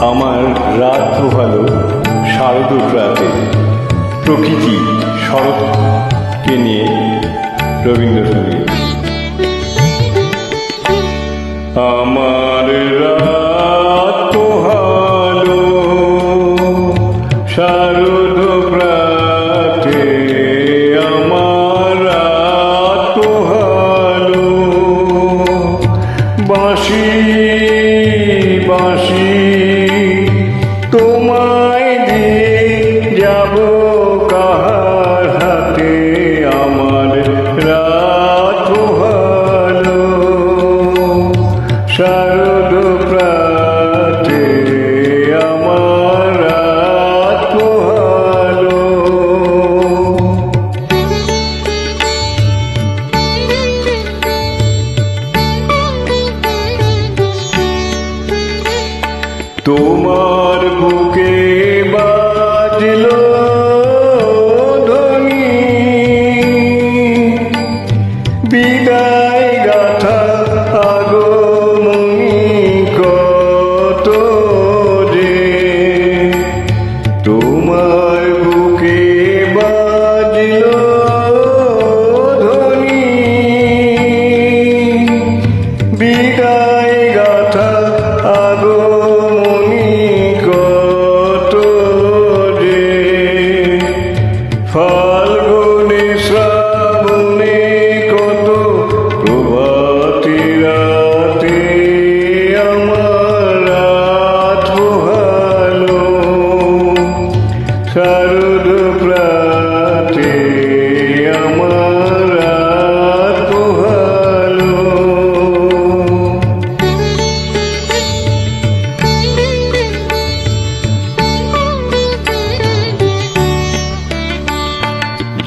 আমার রাত পোহালো শারদূত রাতে প্রকৃতি শরৎকে নিয়ে রবীন্দ্রসঙ্গীত। আমার রাত শারদ প্রাতে। আমার রাত বাঁশি শারদ প্রাতে আমার রাত তোমার বুকে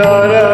Shara